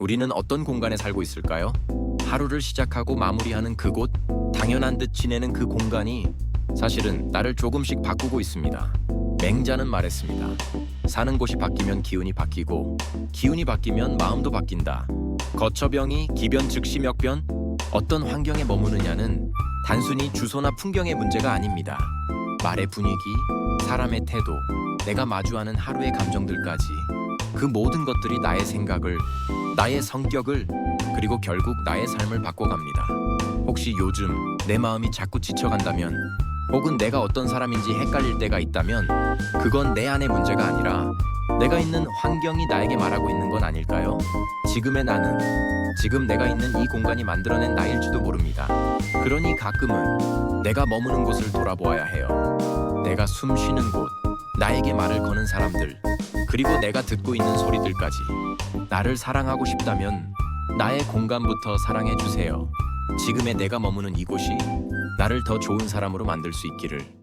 우리는 어떤 공간에 살고 있을까요? 하루를 시작하고 마무리하는 그곳, 당연한 듯 지내는 그 공간이 사실은 나를 조금씩 바꾸고 있습니다. 맹자는 말했습니다. 사는 곳이 바뀌면 기운이 바뀌고 기운이 바뀌면 마음도 바뀐다. 거처병이 기변 즉 심역변 어떤 환경에 머무느냐는 단순히 주소나 풍경의 문제가 아닙니다. 말의 분위기, 사람의 태도, 내가 마주하는 하루의 감정들까지 그 모든 것들이 나의 생각을, 나의 성격을, 그리고 결국 나의 삶을 바꿔갑니다. 혹시 요즘 내 마음이 자꾸 지쳐간다면, 혹은 내가 어떤 사람인지 헷갈릴 때가 있다면, 그건 내 안의 문제가 아니라 내가 있는 환경이 나에게 말하고 있는 건 아닐까요? 지금의 나는, 지금 내가 있는 이 공간이 만들어낸 나일지도 모릅니다. 그러니 가끔은 내가 머무는 곳을 돌아보아야 해요. 내가 숨 쉬는 곳, 나에게 말을 거는 사람들, 그리고 내가 듣고 있는 소리들까지. 나를 사랑하고 싶다면 나의 공간부터 사랑해 주세요. 지금의 내가 머무는 이곳이 나를 더 좋은 사람으로 만들 수 있기를.